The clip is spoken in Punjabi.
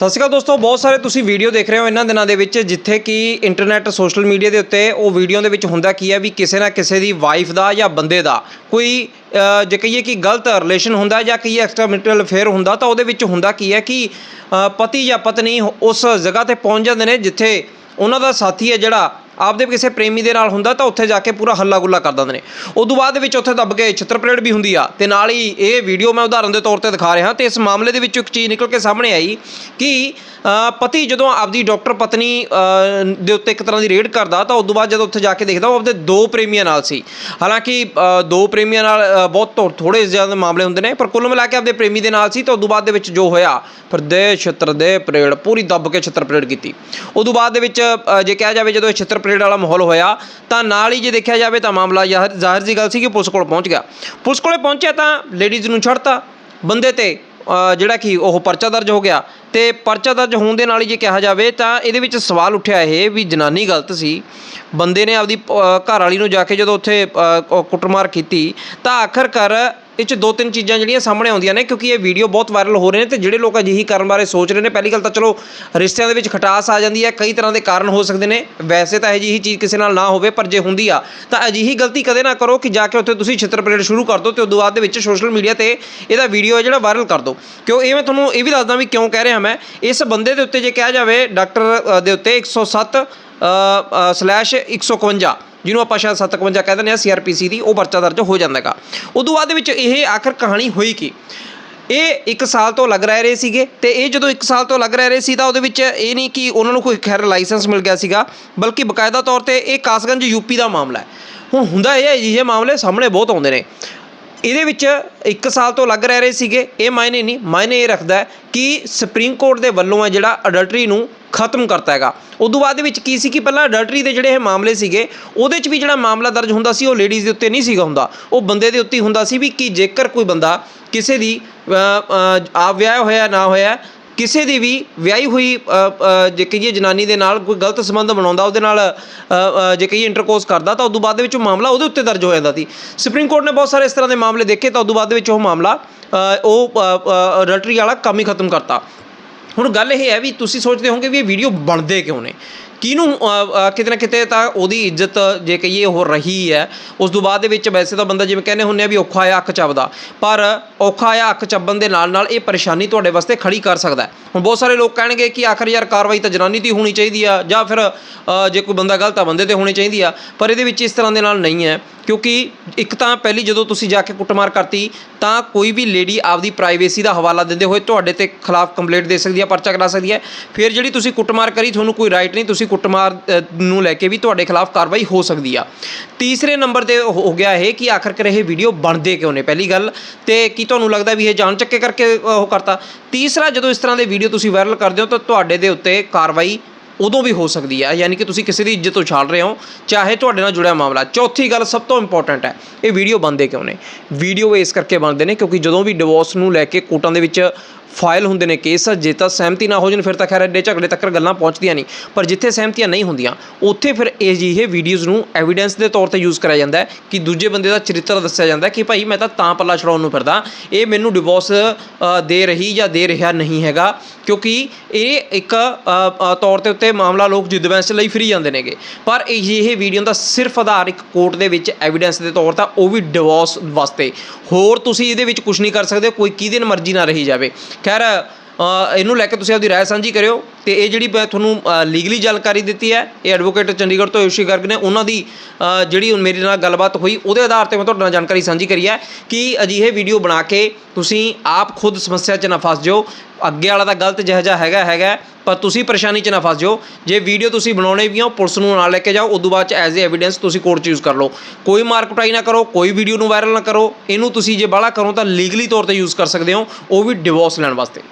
ਸਤਿ ਸ਼੍ਰੀ ਅਕਾਲ ਦੋਸਤੋ, ਬਹੁਤ ਸਾਰੇ ਤੁਸੀਂ ਵੀਡੀਓ ਦੇਖ ਰਹੇ ਹੋ ਇਹਨਾਂ ਦਿਨਾਂ ਦੇ ਵਿੱਚ, ਜਿੱਥੇ ਕਿ ਇੰਟਰਨੈਟ ਸੋਸ਼ਲ ਮੀਡੀਆ ਦੇ ਉੱਤੇ ਉਹ ਵੀਡੀਓ ਦੇ ਵਿੱਚ ਹੁੰਦਾ ਕੀ ਹੈ ਵੀ ਕਿਸੇ ਨਾ ਕਿਸੇ ਦੀ ਵਾਈਫ ਦਾ ਜਾਂ ਬੰਦੇ ਦਾ ਕੋਈ ਜੇ ਕਹੀਏ ਕਿ ਗਲਤ ਰਿਲੇਸ਼ਨ ਹੁੰਦਾ ਜਾਂ ਕਈ ਐਕਸਟਰਾ ਮੈਰਿਟਲ ਅਫੇਅਰ ਹੁੰਦਾ, ਤਾਂ ਉਹਦੇ ਵਿੱਚ ਹੁੰਦਾ ਕੀ ਹੈ ਕਿ ਪਤੀ ਜਾਂ ਪਤਨੀ ਉਸ ਜਗ੍ਹਾ ਤੇ ਪਹੁੰਚ ਜਾਂਦੇ ਨੇ ਜਿੱਥੇ ਉਹਨਾਂ ਦਾ ਸਾਥੀ ਹੈ ਜਿਹੜਾ ਆਪਦੇ ਕਿਸੇ ਪ੍ਰੇਮੀ ਦੇ ਨਾਲ ਹੁੰਦਾ ਤਾਂ ਉੱਥੇ ਜਾ ਕੇ ਪੂਰਾ ਹੱਲਾ ਗੁੱਲਾ ਕਰ ਦਿੰਦੇ ਨੇ। ਉਦੋਂ ਬਾਅਦ ਦੇ ਵਿੱਚ ਉੱਥੇ ਦੱਬ ਕੇ ਛਿੱਤਰ ਪਰੇਡ ਵੀ ਹੁੰਦੀ ਆ ਤੇ ਨਾਲ ਹੀ ਇਹ ਵੀਡੀਓ ਮੈਂ ਉਦਾਹਰਨ ਦੇ ਤੌਰ ਤੇ ਦਿਖਾ ਰਿਹਾ ਤੇ ਇਸ ਮਾਮਲੇ ਦੇ ਵਿੱਚ ਇੱਕ ਚੀਜ਼ ਨਿਕਲ ਕੇ ਸਾਹਮਣੇ ਆਈ ਕਿ ਪਤੀ ਜਦੋਂ ਆਪਦੀ ਡਾਕਟਰ ਪਤਨੀ ਦੇ ਉੱਤੇ ਇੱਕ ਤਰ੍ਹਾਂ ਦੀ ਰੇਡ ਕਰਦਾ ਤਾਂ ਉਦੋਂ ਬਾਅਦ ਜਦੋਂ ਉੱਥੇ ਜਾ ਕੇ ਦੇਖਦਾ ਉਹ ਆਪਦੇ ਦੋ ਪ੍ਰੇਮੀਆਂ ਨਾਲ ਸੀ। ਹਾਲਾਂਕਿ ਦੋ ਪ੍ਰੇਮੀਆਂ ਨਾਲ ਬਹੁਤ ਥੋ- ਥੋੜੇ ਜ਼ਿਆਦਾ ਮਾਮਲੇ ਹੁੰਦੇ ਨੇ, ਪਰ ਕੁੱਲ ਮਿਲਾ ਕੇ ਆਪਦੇ ਪ੍ਰੇਮੀ ਦੇ ਨਾਲ ਸੀ ਤਾਂ ਉਦੋਂ ਬਾਅਦ ਦੇ ਵਿੱਚ ਜੋ ਹੋਇਆ, ਫਿਰ ਦੇ ਛਿੱਤਰ ਦੇ ਪਰੇਡ, ਪੂਰੀ ਦੱਬ ਕੇ ਛਿੱਤਰ ਪਰੇਡ ਕੀਤੀ। ਉਦੋਂ ਬਾਅਦ ਦੇ ਵਿੱਚ ਜੇ ਕਿਹਾ ਜਾਵੇ ਜਦੋਂ ਇਹ ਛਿੱਤਰ ਪਰੇਡ ਵਾਲਾ ਮਾਹੌਲ ਹੋਇਆ, ਤਾਂ ਨਾਲ ਹੀ ਜੇ ਦੇਖਿਆ ਜਾਵੇ ਤਾਂ ਮਾਮਲਾ ਜ਼ਾਹਿਰ ਜ਼ਾਹਿਰ ਜੀ ਗੱਲ ਸੀ ਕਿ ਪੁਲਿਸ ਕੋਲ ਪਹੁੰਚ ਗਿਆ। ਪੁਲਿਸ ਕੋਲੇ ਪਹੁੰਚਿਆ ਤਾਂ ਲੇਡੀਜ਼ ਨੂੰ ਛੱਡਤਾ। ਬੰਦੇ ਤੇ ਜਿਹੜਾ ਕਿ ਉਹ ਪਰਚਾ ਦਰਜ ਹੋ ਗਿਆ। ਤੇ ਪਰਚਾ ਦਰਜ ਹੋਣ ਦੇ ਨਾਲ ਹੀ ਜੇ ਕਿਹਾ ਜਾਵੇ ਤਾਂ ਇਹਦੇ ਵਿੱਚ ਸਵਾਲ ਉੱਠਿਆ ਇਹ ਵੀ ਜਨਾਨੀ ਗਲਤ ਸੀ। ਬੰਦੇ ਨੇ ਆਪਦੀ ਘਰ ਵਾਲੀ ਨੂੰ ਜਾ ਕੇ ਜਦੋਂ ਉੱਥੇ ਕੁੱਟਮਾਰ ਕੀਤੀ, ਤਾਂ ਆਖਰਕਾਰ ਇਹ ਚ ਦੋ ਤਿੰਨ ਚੀਜ਼ਾਂ ਜਿਹੜੀਆਂ ਸਾਹਮਣੇ ਆਉਂਦੀਆਂ ਨੇ, ਕਿਉਂਕਿ ਇਹ ਵੀਡੀਓ ਬਹੁਤ ਵਾਇਰਲ ਹੋ ਰਹੇ ਨੇ ਤੇ ਜਿਹੜੇ ਲੋਕ ਅਜਿਹੀ ਕਰਨ ਬਾਰੇ ਸੋਚ ਰਹੇ ਨੇ, ਪਹਿਲੀ ਗੱਲ ਤਾਂ ਚਲੋ ਰਿਸ਼ਤਿਆਂ ਦੇ ਵਿੱਚ ਖਟਾਸ ਆ ਜਾਂਦੀ ਹੈ, ਕਈ ਤਰ੍ਹਾਂ ਦੇ ਕਾਰਨ ਹੋ ਸਕਦੇ ਨੇ, ਵੈਸੇ ਤਾਂ ਅਜਿਹੀ ਚੀਜ਼ ਕਿਸੇ ਨਾਲ ਨਾ ਹੋਵੇ, ਪਰ ਜੇ ਹੁੰਦੀ ਆ, ਤਾਂ ਅਜਿਹੀ ਗਲਤੀ ਕਦੇ ਨਾ ਕਰੋ ਕਿ ਜਾ ਕੇ ਉੱਥੇ ਤੁਸੀਂ ਛਿੱਤਰ ਪਰੇਡ ਸ਼ੁਰੂ ਕਰ ਦਿਓ ਤੇ ਉਦੋਂ ਬਾਅਦ ਦੇ ਵਿੱਚ ਸੋਸ਼ਲ ਮੀਡੀਆ ਤੇ ਇਹਦਾ ਵੀਡੀਓ ਹੈ ਜਿਹੜਾ ਵਾਇਰਲ ਕਰ ਦਿਓ। ਕਿਉਂ? ਇਹ ਮੈਂ ਤੁਹਾਨੂੰ ਇਹ ਵੀ ਦੱਸਦਾ ਵੀ ਕਿਉਂ ਕਹਿ ਰਿਹਾ ਮੈਂ, ਇਸ ਬੰਦੇ ਦੇ ਉੱਤੇ ਜੇ ਕਿਹਾ ਜਾਵੇ, ਡਾਕਟਰ ਦੇ ਉੱਤੇ 107 ਸਲੈਸ਼ 151 ਜਿਹਨੂੰ ਆਪਾਂ ਸ਼ਾਇਦ 751 ਕਹਿ ਦਿੰਦੇ ਆ ਸੀਆਰਪੀਸੀ ਦੀ, ਉਹ ਪਰਚਾ ਦਰਜ ਹੋ ਜਾਂਦਾ ਹੈਗਾ ਉਦੋਂ ਬਾਅਦ ਵਿੱਚ ਇਹ ਆਖਰ ਕਹਾਣੀ ਹੋਈ ਕੀ? ਇਹ 1 ਸਾਲ ਤੋਂ ਲੱਗ ਰਹੇ ਰਹੇ ਸੀਗੇ ਤੇ ਇਹ ਜਦੋਂ 1 ਸਾਲ ਤੋਂ ਲੱਗ ਰਹੇ ਰਹੇ ਸੀ ਤਾਂ ਉਹਦੇ ਵਿੱਚ ਇਹ ਨਹੀਂ ਕਿ ਉਹਨਾਂ ਨੂੰ ਕੋਈ ਖੈਰ ਲਾਇਸੈਂਸ ਮਿਲ ਗਿਆ ਸੀਗਾ, ਬਲਕਿ ਬਕਾਇਦਾ ਤੌਰ ਤੇ ਇਹ ਕਾਸਗੰਜ ਯੂਪੀ ਦਾ ਮਾਮਲਾ ਹੈ। ਹੁਣ ਹੁੰਦਾ ਇਹ ਹੈ ਜਿਹੇ ਮਾਮਲੇ ਸਾਹਮਣੇ ਬਹੁਤ ਆਉਂਦੇ ਨੇ। ਇਹਦੇ ਵਿੱਚ 1 ਸਾਲ ਤੋਂ ਲੱਗ ਰਹੇ ਰਹੇ ਸੀਗੇ, ਇਹ ਮਾਇਨੇ ਨਹੀਂ, ਮਾਇਨੇ ਇਹ ਰੱਖਦਾ ਕਿ ਸੁਪਰੀਮ ਕੋਰਟ ਦੇ ਵੱਲੋਂ ਹੈ ਜਿਹੜਾ ਅਡਲਟਰੀ ਨੂੰ ਖਤਮ ਕਰਤਾ ਹੈਗਾ। ਉਦੋਂ ਬਾਅਦ ਦੇ ਵਿੱਚ ਕੀ ਸੀ ਕਿ ਪਹਿਲਾਂ ਅਡਲਟਰੀ ਦੇ ਜਿਹੜੇ ਇਹ ਮਾਮਲੇ ਸੀਗੇ ਉਹਦੇ 'ਚ ਵੀ ਜਿਹੜਾ ਮਾਮਲਾ ਦਰਜ ਹੁੰਦਾ ਸੀ ਉਹ ਲੇਡੀਜ਼ ਦੇ ਉੱਤੇ ਨਹੀਂ ਸੀਗਾ ਹੁੰਦਾ। ਉਹ ਬੰਦੇ ਦੇ ਉੱਤੇ ਹੀ ਹੁੰਦਾ ਸੀ ਵੀ ਕਿ ਜੇਕਰ ਕੋਈ ਬੰਦਾ ਕਿਸੇ ਦੀ ਅ, ਆਪ ਵਿਆਹ ਹੋਇਆ ਨਾ ਹੋਇਆ ਕਿਸੇ ਦੀ ਵੀ ਵਿਆਹੀ ਹੋਈ ਜੇ ਕਹੀਏ ਜਨਾਨੀ ਦੇ ਨਾਲ ਕੋਈ ਗਲਤ ਸੰਬੰਧ ਬਣਾਉਂਦਾ ਉਹਦੇ ਨਾਲ ਜੇ ਕਹੀਏ ਇੰਟਰਕੋਰਸ ਕਰਦਾ ਤਾਂ ਉਦੋਂ ਬਾਅਦ ਦੇ ਵਿੱਚ ਉਹ ਮਾਮਲਾ ਉਹਦੇ ਉੱਤੇ ਦਰਜ ਹੋ ਜਾਂਦਾ ਸੀ। ਸੁਪਰੀਮ ਕੋਰਟ ਨੇ ਬਹੁਤ ਸਾਰੇ ਇਸ ਤਰ੍ਹਾਂ ਦੇ ਮਾਮਲੇ ਦੇਖੇ ਤਾਂ ਉਦੋਂ ਬਾਅਦ ਦੇ ਵਿੱਚ ਉਹ ਮਾਮਲਾ ਉਹ ਅਡਲਟਰੀ ਵਾਲਾ ਕੰਮ ਹੀ ਖਤਮ ਕਰਤਾ। ਹੁਣ ਗੱਲ ਇਹ ਹੈ ਵੀ ਤੁਸੀਂ ਸੋਚਦੇ ਹੋਵੋਗੇ ਵੀ ਇਹ ਵੀਡੀਓ ਬਣਦੇ ਕਿਉਂ ਨੇ? ਕਿਹਨੂੰ ਕਿਤੇ ਨਾ ਕਿਤੇ ਤਾਂ ਉਹਦੀ ਇੱਜ਼ਤ ਜੇ ਕਹੀਏ ਹੋ ਰਹੀ ਹੈ। ਉਸ ਤੋਂ ਬਾਅਦ ਦੇ ਵਿੱਚ ਵੈਸੇ ਤਾਂ ਬੰਦਾ ਜਿਵੇਂ ਕਹਿੰਦੇ ਹੁੰਦੇ ਆ ਵੀ ਔਖਾ ਆ ਅੱਖ ਚੱਬਦਾ। ਪਰ ਔਖਾ ਆ ਅੱਖ ਚੱਬਣ ਦੇ ਨਾਲ ਨਾਲ ਇਹ ਪਰੇਸ਼ਾਨੀ ਤੁਹਾਡੇ ਵਾਸਤੇ ਖੜੀ ਕਰ ਸਕਦਾ ਹੁਣ ਬਹੁਤ ਸਾਰੇ ਲੋਕ ਕਹਿਣਗੇ ਕਿ ਆਖਰ ਯਾਰ ਕਾਰਵਾਈ ਤਾਂ ਜਨਾਨੀ ਦੀ ਹੋਣੀ ਚਾਹੀਦੀ ਆ ਜਾਂ ਫਿਰ ਜੇ ਕੋਈ ਬੰਦਾ ਗਲਤ ਆ ਬੰਦੇ ਤੇ ਹੋਣੀ ਚਾਹੀਦੀ ਆ। ਪਰ ਇਹਦੇ ਵਿੱਚ ਇਸ ਤਰ੍ਹਾਂ ਦੇ ਨਾਲ ਨਹੀਂ ਹੈ। ਕਿਉਂਕਿ ਇੱਕ ਤਾਂ ਪਹਿਲੀ ਜਦੋਂ ਤੁਸੀਂ ਜਾ ਕੇ ਕੁੱਟਮਾਰ ਕਰਤੀ ਤਾਂ ਕੋਈ ਵੀ ਲੇਡੀ ਆਪਦੀ ਪ੍ਰਾਈਵੇਸੀ ਦਾ ਹਵਾਲਾ ਦਿੰਦੇ ਹੋਏ ਤੁਹਾਡੇ ਤੇ ਖਿਲਾਫ ਕੰਪਲੇਂਟ ਦੇ ਸਕਦੀ ਹੈ, ਪਰਚਾ ਕਰਾ ਸਕਦੀ ਹੈ। ਫਿਰ ਜਿਹੜੀ ਤੁਸੀਂ ਕੁੱਟਮਾਰ ਕਰੀ, ਤੁਹਾਨੂੰ ਕੋਈ ਰਾਈਟ ਨਹੀਂ, ਤੁਸੀਂ ਕੁੱਟਮਾਰ ਨੂੰ ਲੈ ਕੇ ਵੀ ਤੁਹਾਡੇ ਖਿਲਾਫ ਕਾਰਵਾਈ ਹੋ ਸਕਦੀ ਆ। ਤੀਸਰੇ ਨੰਬਰ ਤੇ ਹੋ ਗਿਆ ਇਹ ਕਿ ਆਖਰਕਾਰ ਇਹ ਵੀਡੀਓ ਬਣਦੇ ਕਿਉਂ ਨੇ? ਪਹਿਲੀ ਗੱਲ ਤੇ ਕੀ ਤੁਹਾਨੂੰ ਲੱਗਦਾ ਵੀ ਇਹ ਜਾਣ ਚੱਕੇ ਕਰਕੇ ਉਹ ਕਰਤਾ? ਤੀਸਰਾ, ਜਦੋਂ ਇਸ ਤਰ੍ਹਾਂ ਦੇ ਵੀਡੀਓ ਤੁਸੀਂ ਵਾਇਰਲ ਕਰਦੇ ਹੋ, ਤਾਂ ਤੁਹਾਡੇ ਦੇ ਉੱਤੇ ਕਾਰਵਾਈ ਉਦੋਂ ਵੀ ਹੋ ਸਕਦੀ ਹੈ ਯਾਨੀ ਕਿ ਤੁਸੀਂ ਕਿਸੇ ਦੀ ਇੱਜ਼ਤ ਉਛਾਲ ਰਹੇ ਹੋ, ਚਾਹੇ ਤੁਹਾਡੇ ਨਾਲ ਜੁੜਿਆ ਮਾਮਲਾ। ਚੌਥੀ ਗੱਲ ਸਭ ਤੋਂ ਇੰਪੋਰਟੈਂਟ ਹੈ, ਇਹ ਵੀਡੀਓ ਬੰਦੇ ਕਿਉਂ ਨੇ? ਵੀਡੀਓ ਇਸ ਕਰਕੇ ਬਣਦੇ ਨੇ ਕਿਉਂਕਿ ਜਦੋਂ ਵੀ ਡਿਵੋਰਸ ਨੂੰ ਲੈ ਕੇ ਕੋਰਟਾਂ ਦੇ ਵਿੱਚ ਫਾਈਲ ਹੁੰਦੇ ਨੇ ਕੇਸ, ਜੇ ਤਾਂ ਸਹਿਮਤੀ ਨਾ ਹੋ ਜਾਣ, ਫਿਰ ਤਾਂ ਖੈਰ ਐਡੇ ਝਗੜੇ ਤੱਕ ਗੱਲਾਂ ਪਹੁੰਚਦੀਆਂ ਨਹੀਂ। ਪਰ ਜਿੱਥੇ ਸਹਿਮਤੀਆਂ ਨਹੀਂ ਹੁੰਦੀਆਂ, ਉੱਥੇ ਫਿਰ ਇਹ ਜਿਹੇ ਵੀਡੀਓਜ਼ ਨੂੰ ਐਵੀਡੈਂਸ ਦੇ ਤੌਰ ਤੇ ਯੂਜ਼ ਕਰਿਆ ਜਾਂਦਾ ਕਿ ਦੂਜੇ ਬੰਦੇ ਦਾ ਚਰਿੱਤਰ ਦੱਸਿਆ ਜਾਂਦਾ ਕਿ ਭਾਈ ਮੈਂ ਤਾਂ ਤਾਂ ਪੱਲਾ ਛਡਾਉਣ ਨੂੰ ਫਿਰਦਾ। ਇਹ ਮੈਨੂੰ ਡਿਵੋਰਸ ਦੇ ਰਹੀ ਜਾਂ ਦੇ ਰਿਹਾ ਨਹੀਂ ਹੈਗਾ, ਕਿਉਂਕਿ ਇਹ ਇੱਕ ਤੌਰ ਤੇ ਉੱਤੇ ਮਾਮਲਾ ਲੋਕ ਜਿੱਦ ਬੈਂਸ ਲਈ ਫਰੀ ਜਾਂਦੇ ਨੇਗੇ। ਪਰ ਇਹ ਜਿਹੇ ਵੀਡੀਓ ਦਾ ਸਿਰਫ ਆਧਾਰ ਇੱਕ ਕੋਰਟ ਦੇ ਵਿੱਚ ਐਵੀਡੈਂਸ ਦੇ ਤੌਰ ਤੇ ਉਹ ਵੀ ਡਿਵੋਰਸ ਵਾਸਤੇ। ਹੋਰ ਤੁਸੀਂ ਇਹਦੇ ਵਿੱਚ ਕੁਝ ਨਹੀਂ ਕਰ ਸਕਦੇ, ਕੋਈ ਕਿਹਦੇ ਮਰਜ਼ੀ ਨਾ ਰਹੀ ਜਾਵੇ। ਖੈਰ ਅ, ਇਹਨੂੰ ਲੈ ਕੇ ਤੁਸੀਂ ਆਪਦੀ ਰਾਏ ਸਾਂਝੀ ਕਰਿਓ ਤੇ ਇਹ ਜਿਹੜੀ ਮੈਂ ਤੁਹਾਨੂੰ ਲੀਗਲੀ ਜਾਣਕਾਰੀ ਦਿੱਤੀ ਹੈ, ਇਹ ਐਡਵੋਕੇਟ ਚੰਡੀਗੜ੍ਹ ਤੋਂ ਯੋਸ਼ੀ ਗਰਗ ਨੇ, ਉਹਨਾਂ ਦੀ ਜਿਹੜੀ ਹੁਣ ਮੇਰੇ ਨਾਲ ਗੱਲਬਾਤ ਹੋਈ, ਉਹਦੇ ਆਧਾਰ ਤੇ ਮੈਂ ਤੁਹਾਡੇ ਨਾਲ ਜਾਣਕਾਰੀ ਸਾਂਝੀ ਕਰੀ ਹੈ ਕਿ ਅਜਿਹੇ ਵੀਡੀਓ ਬਣਾ ਕੇ ਤੁਸੀਂ ਆਪ ਖੁਦ ਸਮੱਸਿਆ 'ਚ ਨਾ ਫਸ ਜਾਓ। ਅੱਗੇ ਵਾਲਾ ਤਾਂ ਗਲਤ ਜਿਹੋ ਜਿਹਾ ਹੈਗਾ ਹੈਗਾ ਪਰ ਤੁਸੀਂ ਪਰੇਸ਼ਾਨੀ 'ਚ ਨਾ ਫਸ ਜਾਓ। ਜੇ ਵੀਡੀਓ ਤੁਸੀਂ ਬਣਾਉਣੇ ਵੀ ਹੋ ਪੁਲਿਸ ਨੂੰ ਨਾਲ ਲੈ ਕੇ ਜਾਓ ਉਦੋਂ ਬਾਅਦ 'ਚ ਐਜ਼ ਏ ਐਵੀਡੈਂਸ ਤੁਸੀਂ ਕੋਰਟ 'ਚ ਯੂਜ਼ ਕਰ ਲਓ। ਕੋਈ ਮਾਰ ਕੁਟਾਈ ਨਾ ਕਰੋ, ਕੋਈ ਵੀਡੀਓ ਨੂੰ ਵਾਇਰਲ ਨਾ ਕਰੋ, ਇਹਨੂੰ ਤੁਸੀਂ ਜੇ ਬਾਹਲਾ ਕਰੋ ਤਾਂ ਲੀਗਲੀ ਤੌਰ ਤੇ ਯੂਜ਼ ਕਰ ਸਕਦੇ ਹੋ, ਉਹ ਵੀ ਡਿਵੋਰਸ ਲੈਣ ਵਾਸਤੇ।